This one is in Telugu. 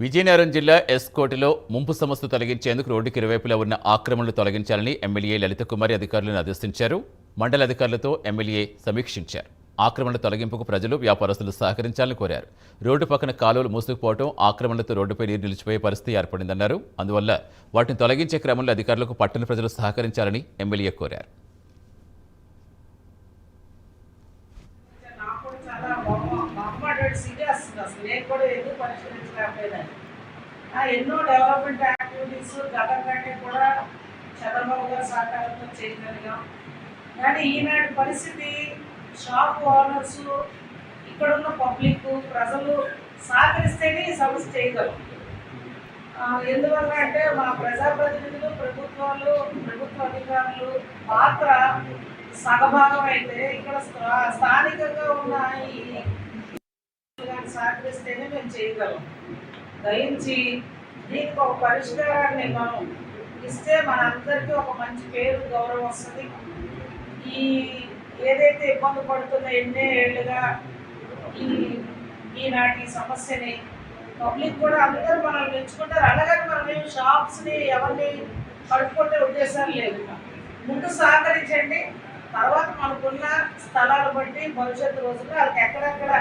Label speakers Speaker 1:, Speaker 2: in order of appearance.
Speaker 1: విజయనగరం జిల్లా ఎస్కోటిలో ముంపు సమస్య తొలగించేందుకు రోడ్డుకి ఇరువైపులా ఉన్న ఆక్రమణలు తొలగించాలని ఎమ్మెల్యే లలిత కుమారి అధికారులను ఆదేశించారు. మండల అధికారులతో ఎమ్మెల్యే సమీక్షించారు. ఆక్రమణల తొలగింపుకు ప్రజలు వ్యాపారస్తులు సహకరించాలని కోరారు. రోడ్డు పక్కన కాలువలు మూసుకుపోవడం ఆక్రమణలతో రోడ్డుపై నీరు నిలిచిపోయే పరిస్థితి ఏర్పడిందన్నారు. అందువల్ల వాటిని తొలగించే క్రమంలో అధికారులకు పట్టణ ప్రజలు సహకరించాలని ఎమ్మెల్యే కోరారు
Speaker 2: నాకు కూడా చాలా మొహమాటెడ్ సీరియస్ అసలు నేను కూడా ఎందుకు పరిష్కరించలేకపోయేదాన్ని ఆ, ఎన్నో డెవలప్మెంట్ యాక్టివిటీస్ గతం కంటే కూడా చంద్రబాబు గారు సహకారంతో చేయగలిగాం కానీ ఈనాటి పరిస్థితి షాప్ ఓనర్స్ ఇక్కడ ఉన్న పబ్లిక్ ప్రజలు సహకరిస్తేనే ఈ సమస్య చేయగలం. ఎందువల్ల అంటే మా ప్రజాప్రతినిధులు ప్రభుత్వాలు ప్రభుత్వ అధికారులు పాత్ర సగభాగం అయితే ఇక్కడ స్థా- స్థానికంగా ఉన్న ఈ సహకరిస్తేనే మేము చేయగలం. దయించి దీనికి ఒక పరిష్కారాన్ని మనం ఇస్తే మనందరికీ ఒక మంచి పేరు గౌరవం వస్తుంది. ఈ ఏదైతే ఇబ్బంది పడుతున్న ఎన్నే ఏళ్ళుగా ఈ ఈనాటి సమస్యని పబ్లిక్ కూడా అందరూ మనల్ని మెచ్చుకుంటారు. అలాగని మనం ఏం షాప్స్ని ఎవరిని పడుకుంటే ఉద్దేశాలు లేదు. ముందు సహకరించండి. తర్వాత మనకున్న స్థలాలు బట్టి భవిష్యత్తు రోజుల్లో వాళ్ళకి ఎక్కడెక్కడ